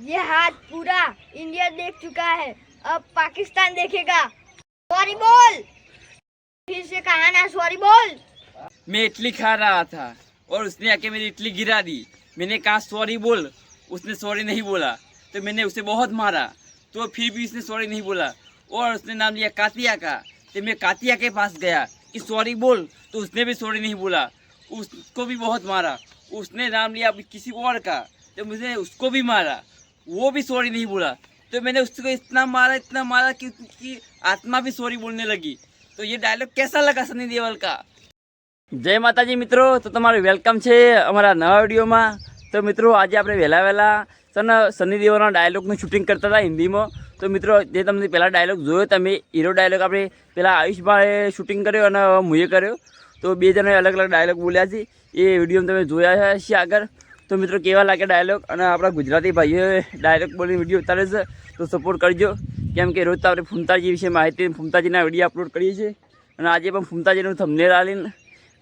ये हाथ पूरा इंडिया देख चुका है। अब पाकिस्तान देखेगा। सॉरी बोल। फिर से कहा ना, सॉरी बोल। मैं इडली खा रहा था और उसने आके मेरी इडली गिरा दी। मैंने कहा, सॉरी बोल। उसने सॉरी नहीं बोला। तो मैंने उसे बहुत मारा। तो फिर भी उसने सॉरी नहीं बोला। और उसने नाम लिया कातिया का। तो मैं कातिया के पास गया कि, सॉरी बोल। तो उसने भी सॉरी नहीं बोला। उसको भी बहुत मारा। उसने नाम लिया किसी और का। तो मुझे उसको भी मारा। वो भी सॉरी नहीं बोला तो मैंने उसको इतना मारा इतना मारा कि उसकी आत्मा भी सॉरी बोलने लगी तो ये डायलॉग कैसा लगा सनी देओल का જય માતાજી મિત્રો તો તમારું વેલકમ છે અમારા નવા વિડીયોમાં તો મિત્રો આજે આપણે વહેલા વહેલા છે ને સની દેવલના ડાયલોગનું શૂટિંગ કરતા હતા હિન્દીમાં તો મિત્રો જે તમને પહેલાં ડાયલોગ જોયો તમે હીરો ડાયલોગ આપણે પેલા આયુષભાઈએ શૂટિંગ કર્યો અને મુએ કર્યો તો બે જણે અલગ અલગ ડાયલોગ બોલ્યા છે એ વિડીયો તમે જોયા છે આગળ તો મિત્રો કેવા લાગે ડાયલોગ અને આપણા ગુજરાતી ભાઈઓએ ડાયલોગ બોલીને વીડિયો ઉતારે છે, તો સપોર્ટ કરજો. કેમ કે રોજ તો આપણે ફૂમતાજી વિશે માહિતી, ફૂમતાજીના વીડિયો અપલોડ કરીએ છીએ. અને આજે પણ ફૂમતાજીનું થંબનેલ આલીને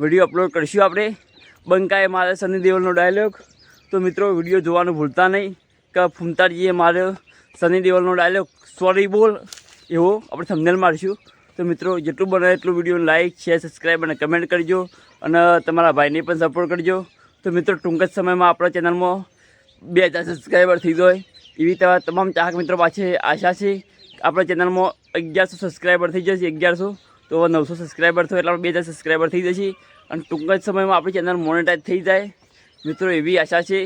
વીડિયો અપલોડ કરીશું આપણે. બંકાએ મારે સની દેવલનો ડાયલોગ તો મિત્રો વીડિયો જોવાનું ભૂલતા નહીં. કે ફૂમતાજીએ માર્યો સની દેવલનો ડાયલોગ સોરી બોલ. એવો આપણે થંબનેલ મારીશું. તો મિત્રો, જેટલું બને એટલું વીડિયો લાઇક શેર સબસ્ક્રાઈબ અને કમેન્ટ કરજો. અને તમારા ભાઈને પણ સપોર્ટ કરજો. તો મિત્રો ટૂંક જ સમયમાં આપણા ચેનલમાં બે હજાર સબસ્ક્રાઈબર થઈ જાય એવી તેવા તમામ ચાહક મિત્રો પાસે આશા છે આપણા ચેનલમાં અગિયારસો સબસ્ક્રાઈબર થઈ જશે અગિયારસો. તો નવસો સબસ્ક્રાઈબર થયો એટલે આપણે બે હજાર સબસ્ક્રાઈબર થઈ જશે. અને ટૂંક જ સમયમાં આપણી ચેનલ મોનેટાઈઝ થઈ જાય. મિત્રો એવી આશા છે.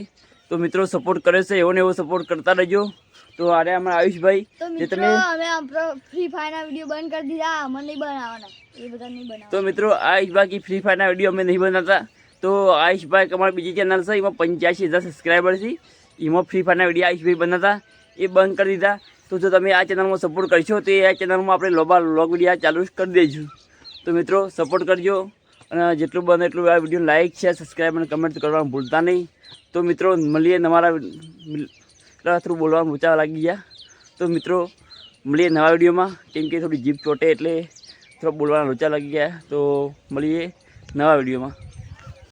તો મિત્રો સપોર્ટ કરે છે એવો ને એવો સપોર્ટ કરતા રહેજો. તો આરે અમારા આયુષભાઈ જે તમે અમે ફ્રી ફાયરના વિડિયો બંધ કરી દીધા. અમને નહીં બનાવવાના. એ બધા નહીં બનાવવા તો મિત્રો આયુષભાઈ ફ્રી ફાયરના વીડિયો અમે નહીં બનાવતા. તો આયુષભાઈ અમારી બીજી ચેનલ છે, એમાં પંચ્યાસી હજાર સબસ્ક્રાઈબર છે. એમાં ફ્રી ફાયરના વીડિયો આયુષભાઈ બનાવતા એ બંધ કરી દીધા. તો જો તમે આ ચેનલમાં સપોર્ટ કરશો, તો આ ચેનલમાં આપણે લોબા લોગ વિડીયા ચાલુ કરી દઈશું તો મિત્રો સપોર્ટ કરજો. અને જેટલું બને એટલું આ વીડિયો લાઇક છે સબસ્ક્રાઈબ અને કમેન્ટ કરવાનું ભૂલતા નહીં. તો મિત્રો, મળીએ તમારા થ્રુ બોલવાનું ઊંચા લાગી ગયા. તો મિત્રો, મળીએ નવા વિડીયોમાં કેમ કે થોડી જીભ ચોટે એટલે થોડા બોલવાના લોચા લાગી ગયા. તો મળીએ નવા વિડીયોમાં